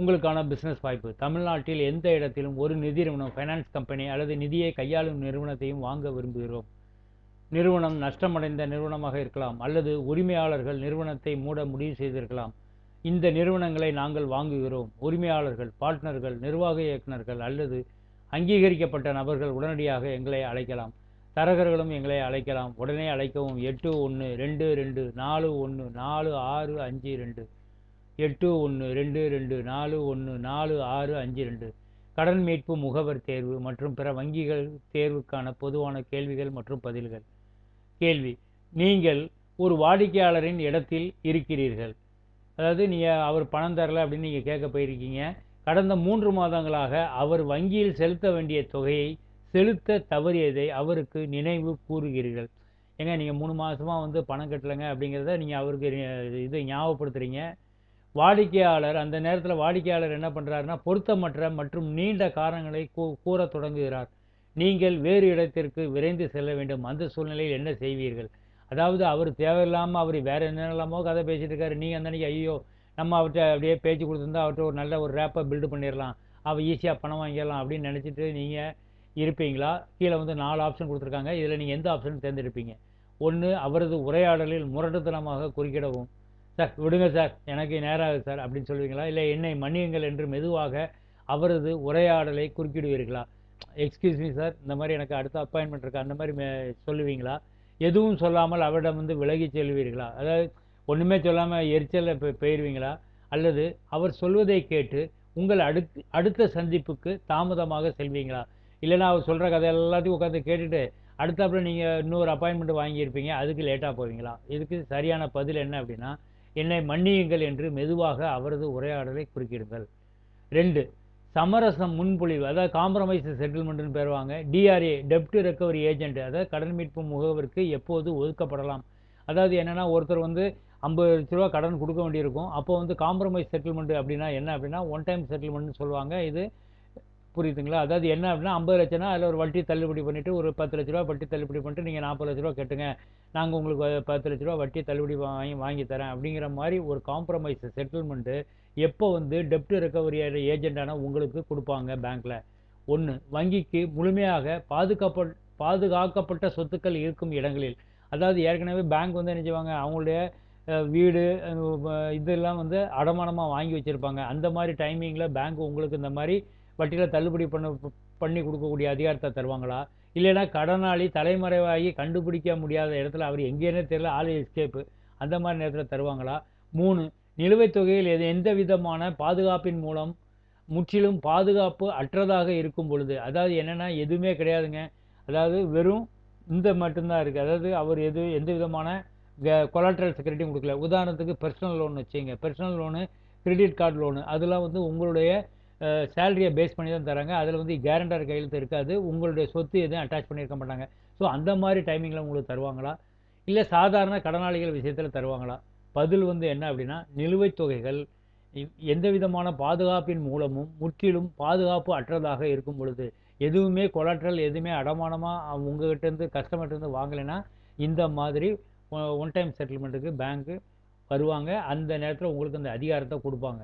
உங்களுக்கான பிஸ்னஸ் வாய்ப்பு. தமிழ்நாட்டில் எந்த இடத்திலும் ஒரு நிதி நிறுவனம் ஃபைனான்ஸ் கம்பெனி அல்லது நிதியை கையாளும் நிறுவனத்தையும் வாங்க விரும்புகிறோம். நிறுவனம் நஷ்டமடைந்த நிறுவனமாக இருக்கலாம் அல்லது உரிமையாளர்கள் நிறுவனத்தை மூட முடிவு செய்திருக்கலாம். இந்த நிறுவனங்களை நாங்கள் வாங்குகிறோம். உரிமையாளர்கள் பார்ட்னர்கள் நிர்வாக இயக்குநர்கள் அல்லது அங்கீகரிக்கப்பட்ட நபர்கள் உடனடியாக எங்களை அழைக்கலாம். தரகர்களும் எங்களை அழைக்கலாம். உடனே அழைக்கவும். எட்டு ஒன்று ரெண்டு ரெண்டு நாலு ஒன்று நாலு ஆறு அஞ்சு ரெண்டு. எட்டு ஒன்று ரெண்டு ரெண்டு நாலு ஒன்று நாலு ஆறு அஞ்சு ரெண்டு. கடன் மீட்பு முகவர் தேர்வு மற்றும் பிற வங்கிகள் தேர்வுக்கான பொதுவான கேள்விகள் மற்றும் பதில்கள். கேள்வி நீங்கள் ஒரு வாடிக்கையாளரின் இடத்தில் இருக்கிறீர்கள். அதாவது நீங்கள் அவர் பணம் தரலை அப்படின்னு நீங்கள் கேட்க போயிருக்கீங்க. கடந்த மூன்று மாதங்களாக அவர் வங்கியில் செலுத்த வேண்டிய தொகையை செலுத்த தவறியதை அவருக்கு நினைவு கூறுகிறீர்கள். ஏங்க நீங்கள் மூணு மாதமாக வந்து பணம் கட்டலைங்க அப்படிங்கிறத நீங்கள் அவருக்கு இதை ஞாபகப்படுத்துகிறீங்க வாடிக்கையாளர் அந்த நேரத்தில் வாடிக்கையாளர் என்ன பண்ணுறாருன்னா பொருத்தமற்ற மற்றும் நீண்ட காரணங்களை கூ கூற தொடங்குகிறார். நீங்கள் வேறு இடத்திற்கு விரைந்து செல்ல வேண்டும். அந்த சூழ்நிலையில் என்ன செய்வீர்கள்? அதாவது அவர் தேவையில்லாமல் அவர் வேறு என்னெல்லாமோ கதை பேசிகிட்டு இருக்காரு. நீங்கள் அந்த அன்றைக்கி ஐயோ நம்ம அவர்கிட்ட அப்படியே பேச்சு கொடுத்துருந்தா அவர்கிட்ட ஒரு நல்ல ஒரு ரேப்பை பில்டு பண்ணிடலாம். அவள் ஈஸியாக பணம் வாங்கிடலாம் அப்படின்னு நினச்சிட்டு நீங்கள் இருப்பீங்களா? கீழே வந்து நாலு ஆப்ஷன் கொடுத்துருக்காங்க. இதில் நீங்கள் எந்த ஆப்ஷன் தேர்ந்தெடுப்பீங்க. ஒன்று அவரது உரையாடலில் முரட்டுத்தனமாக குறுக்கிடவும். சார் விடுங்க சார். எனக்கு நேரம் ஆகுது சார் அப்படின்னு சொல்லுவீங்களா? இல்லை என்னை மன்னியுங்கள் என்று மெதுவாக அவரது உரையாடலை குறுக்கிடுவீர்களா? எக்ஸ்கியூஸ் மீ சார் இந்த மாதிரி எனக்கு அடுத்த அப்பாயின்மெண்ட் இருக்குது அந்த மாதிரி சொல்லுவீங்களா? எதுவும் சொல்லாமல் அவரிடம் வந்து விலகி செல்வீர்களா? அதாவது ஒன்றுமே சொல்லாமல் எரிச்சலில் போய் போயிடுவீங்களா அல்லது அவர் சொல்வதை கேட்டு உங்கள் அடுத்து அடுத்த சந்திப்புக்கு தாமதமாக செல்வீங்களா? இல்லைன்னா அவர் சொல்கிற கதை எல்லாத்தையும் உட்காந்து கேட்டுட்டு அடுத்தாப்புல நீங்கள் இன்னொரு அப்பாயின்மெண்ட் வாங்கியிருப்பீங்க அதுக்கு லேட்டாக போவீங்களா? இதுக்கு சரியான பதில் என்ன அப்படின்னா என்னை மன்னியுங்கள் என்று மெதுவாக அவரது உரையாடலை குறுக்கிடுங்கள். ரெண்டு சமரசம் முன்பொழிவு அதாவது காம்ப்ரமைஸ் செட்டில்மெண்ட்னு பெறுவாங்க டிஆர்ஏ டெப்ட் ரெக்கவரி ஏஜென்ட் அதாவது கடன் மீட்பு முகவருக்கு எப்போது ஒதுக்கப்படலாம். அதாவது என்னென்னா ஒருத்தர் வந்து ஐம்பது லட்ச ரூபா கடன் கொடுக்க வேண்டியிருக்கும். அப்போ வந்து காம்ப்ரமைஸ் செட்டில்மெண்ட் அப்படின்னா என்ன அப்படின்னா ஒன் டைம் செட்டில்மெண்ட்னு சொல்லுவாங்க. இது புரியுதுங்களா? அதாவது என்ன அப்படின்னா ஐம்பது லட்சம்னா அதில் ஒரு வட்டி தள்ளுபடி பண்ணிவிட்டு ஒரு பத்து லட்ச ரூபா வட்டி தள்ளுபடி பண்ணிட்டு நீங்கள் நாற்பது லட்ச ரூபா கட்டுங்க. நாங்கள் உங்களுக்கு பத்து லட்ச ரூபா வட்டி தள்ளுபடி வாங்கி வாங்கி தரேன். அப்படிங்கிற மாதிரி ஒரு காம்ப்ரமைஸ் செட்டில்மெண்ட்டு எப்போ வந்து டெப்ட் ரெக்கவரி ஏஜெண்டான உங்களுக்கு கொடுப்பாங்க பேங்க்கில் ஒன்று வங்கிக்கு முழுமையாக பாதுகாப்ப பாதுகாக்கப்பட்ட சொத்துக்கள் இருக்கும் இடங்களில். அதாவது ஏற்கனவே பேங்க் வந்து என்ன செய்வாங்க? அவங்களுடைய வீடு இதெல்லாம் வந்து அடமானமாக வாங்கி வச்சுருப்பாங்க. அந்த மாதிரி டைமிங்கில் பேங்க் உங்களுக்கு இந்த மாதிரி வட்டியில் தள்ளுபடி பண்ண பண்ணி கொடுக்கக்கூடிய அதிகாரத்தை தருவாங்களா? இல்லைன்னா கடனாளி தலைமறைவாகி கண்டுபிடிக்க முடியாத இடத்துல அவர் எங்கேனே தெரியல ஆள் எஸ்கேப்பு அந்த மாதிரி நேரத்தில் தருவாங்களா? மூணு நிலுவைத் தொகையில் எது எந்த விதமான பாதுகாப்பின் மூலம் முற்றிலும் பாதுகாப்பு அற்றதாக இருக்கும் பொழுது அதாவது என்னென்னா எதுவுமே கிடையாதுங்க. அதாவது வெறும் இந்த மட்டும்தான் இருக்குது அதாவது அவர் எது எந்த விதமான கொலாட்ரல் செக்யூரிட்டியும் கொடுக்கல. உதாரணத்துக்கு பர்சனல் லோன் வச்சுங்க personal loan credit card loan அதெல்லாம் வந்து உங்களுடைய சேலரியை பேஸ் பண்ணி தான் தராங்க. அதில் வந்து கேரண்டர் கையெழுத்து இருக்காது. உங்களுடைய சொத்து எதுவும் அட்டாச் பண்ணியிருக்க மாட்டாங்க. ஸோ அந்த மாதிரி டைமிங்கில் உங்களுக்கு தருவாங்களா? இல்லை சாதாரண கடனாளிகள் விஷயத்தில் தருவாங்களா? பதில் வந்து என்ன அப்படின்னா நிலுவைத் தொகைகள் எந்த விதமான பாதுகாப்பின் மூலமும் முற்றிலும் பாதுகாப்பு அற்றதாக இருக்கும் பொழுது எதுவுமே கொலாட்ரல் எதுவுமே அடமானமாக உங்கள்கிட்டருந்து கஸ்டமர்கிட்டருந்து வாங்கலைன்னா இந்த மாதிரி ஒன் டைம் செட்டில்மெண்ட்டுக்கு பேங்க்கு வருவாங்க. அந்த நேரத்தில் உங்களுக்கு அந்த அதிகாரத்தை கொடுப்பாங்க.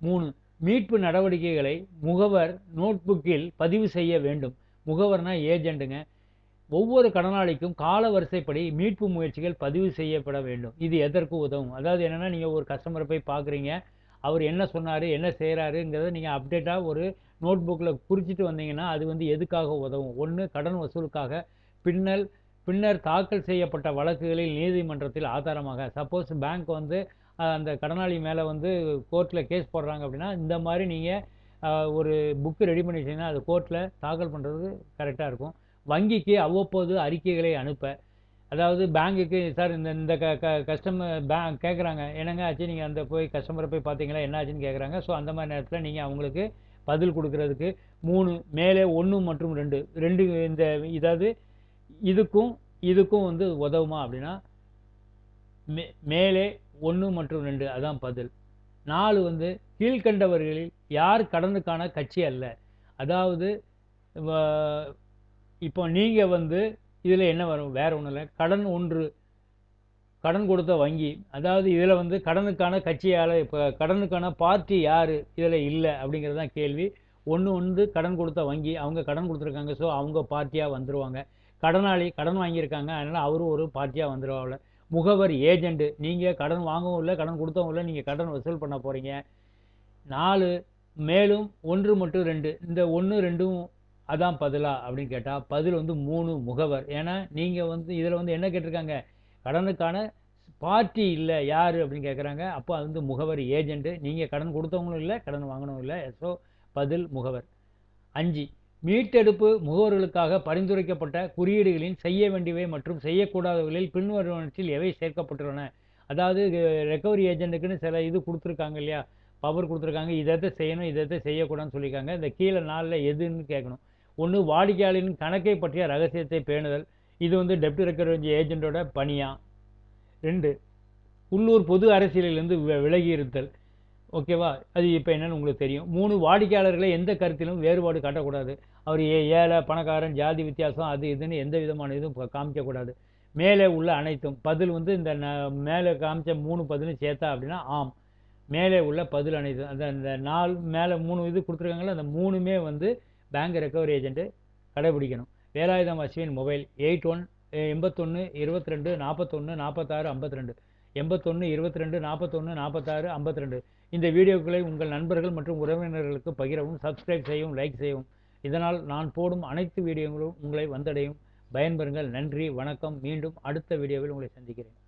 மூணு மீட்பு நடவடிக்கைகளை முகவர் நோட்புக்கில் பதிவு செய்ய வேண்டும். முகவர்னா ஏஜெண்ட்டுங்க ஒவ்வொரு கடனாளிக்கும் கால வரிசைப்படி மீட்பு முயற்சிகள் பதிவு செய்யப்பட வேண்டும். இது எதற்கு உதவும்? அதாவது என்னென்னா நீங்கள் ஒரு கஸ்டமரை போய் பார்க்குறீங்க அவர் என்ன சொன்னார் என்ன செய்கிறாருங்கிறத நீங்கள் அப்டேட்டாக ஒரு நோட் புக்கில் குறிச்சிட்டு வந்தீங்கன்னா அது வந்து எதுக்காக உதவும்? ஒன்று கடன் வசூலுக்காக. பின்னல் பின்னர் தாக்கல் செய்யப்பட்ட வழக்குகளில் நீதிமன்றத்தில் ஆதாரமாக. சப்போஸ் பேங்க் வந்து அந்த கடனாளி மேலே வந்து கோர்ட்டில் கேஸ் போடுறாங்க அப்படின்னா இந்த மாதிரி நீங்கள் ஒரு புக்கு ரெடி பண்ணி வச்சிங்கன்னா அது கோர்ட்டில் தாக்கல் பண்ணுறது கரெக்டாக இருக்கும். வங்கிக்கு அவ்வப்போது அறிக்கைகளை அனுப்ப. அதாவது பேங்குக்கு சார் இந்த இந்த க க கஸ்டமர் பேங்க் கேட்குறாங்க என்னங்க ஆச்சு? நீங்கள் அந்த போய் கஸ்டமரை போய் பார்த்தீங்களா என்ன ஆச்சுன்னு கேட்குறாங்க ஸோ அந்த மாதிரி நேரத்தில் நீங்கள் அவங்களுக்கு பதில் கொடுக்கறதுக்கு மூணு மேலே ஒன்று மற்றும் ரெண்டு. ரெண்டு இந்த இதாவது இதுக்கும் இதுக்கும் வந்து உதவுமா அப்படின்னா மே மேலே ஒன்று மற்றும் ரெண்டு அதான் பதில். நாலு வந்து கீழ்கண்டவர்களில் யார் கடனுக்கான கட்சி அல்ல. அதாவது இப்போ நீங்கள் வந்து இதில் என்ன வரும்? வேறு ஒன்றும் இல்லை. கடன் ஒன்று கடன் கொடுத்த வங்கி அதாவது இதில் வந்து கடனுக்கான கட்சியால் இப்போ கடனுக்கான பார்ட்டி யார்? இதில் இல்லை அப்படிங்கிறது தான் கேள்வி. ஒன்று வந்து கடன் கொடுத்த வங்கி அவங்க கடன் கொடுத்துருக்காங்க ஸோ அவங்க பார்ட்டியாக வந்துருவாங்க. கடனாளி கடன் வாங்கியிருக்காங்க அதனால் அவரும் ஒரு பார்ட்டியாக வந்துருவாங்க முகவர் ஏஜெண்ட்டு நீங்கள் கடன் வாங்கவும் இல்லை கடன் கொடுத்தவும் இல்லை நீங்கள் கடன் வசூல் பண்ண போகிறீங்க நாலு மேலும் ஒன்று மட்டும் ரெண்டு. இந்த ஒன்று ரெண்டும் அதான் பதிலா அப்படின்னு கேட்டால் பதில் வந்து மூணு முகவர். ஏன்னா நீங்கள் வந்து இதில் வந்து என்ன கேட்டிருக்காங்க? கடனுக்கான பார்ட்டி இல்லை யார் அப்படின்னு கேட்குறாங்க. அப்போ அது வந்து முகவர் ஏஜெண்ட்டு நீங்கள் கடன் கொடுத்தவங்களும் இல்லை கடன் வாங்கினவங்களும் இல்லை. ஸோ பதில் முகவர். அஞ்சு மீட்டெடுப்பு முகவர்களுக்காக பரிந்துரைக்கப்பட்ட குறியீடுகளின் செய்ய வேண்டியவை மற்றும் செய்யக்கூடாதவர்களில் பின்வருவனத்தில் எவை சேர்க்கப்பட்டுள்ளன? அதாவது ரெக்கவரி ஏஜென்ட்டுக்குன்னு சில இது கொடுத்துருக்காங்க இல்லையா? பவர் கொடுத்துருக்காங்க. இதை செய்யணும் இதை செய்யக்கூடாதுன்னு சொல்லியிருக்காங்க. இந்த கீழே நாளில் எதுன்னு கேட்கணும். ஒன்று வாடிக்கையாளரின் கணக்கை பற்றிய ரகசியத்தை பேணுதல். இது வந்து டெப்டி ரெக்கவரி ஏஜென்ட்டோட பணியாக ரெண்டு உள்ளூர் பொது அரசியலிலிருந்து விலகி இருத்தல். ஓகேவா? அது இப்போ என்னென்னு உங்களுக்கு தெரியும். மூணு வாடிக்கையாளர்களை எந்த கருத்திலும் வேறுபாடு காட்டக்கூடாது. அவர் ஏ ஏழை பணக்காரன் ஜாதி வித்தியாசம் அது இதுன்னு எந்த விதமான இதுவும் காமிக்கக்கூடாது. மேலே உள்ள அனைத்தும். பதில் வந்து இந்த ந- மேலே காமிச்ச மூணு பதிலும் சேர்த்தா அப்படின்னா ஆம். மேலே உள்ள பதில் அனைத்தும். அந்த அந்த நாலு மேலே மூணு இது கொடுத்துருக்காங்களோ அந்த மூணுமே வந்து பேங்க் ரெக்கவரி ஏஜென்ட்டு கடைபிடிக்கணும். Velayutham Ashwin mobile eight one எண்பத்தொன்று இருபத்தி ரெண்டு நாற்பத்தொன்று நாற்பத்தாறு ஐம்பத்தி ரெண்டு எண்பத்தொன்று இருபத்தி ரெண்டு நாற்பத்தொன்று நாற்பத்தாறு ஐம்பத்தி ரெண்டு இந்த வீடியோக்களை உங்கள் நண்பர்கள் மற்றும் உறவினர்களுக்கு பகிரவும் சப்ஸ்கிரைப் செய்யவும் லைக் செய்யவும். இதனால் நான் போடும் அனைத்து வீடியோங்களும் உங்களை வந்தடையும். பயன்பெறுங்கள். நன்றி வணக்கம். மீண்டும் அடுத்த வீடியோவில் உங்களை சந்திக்கிறேன்.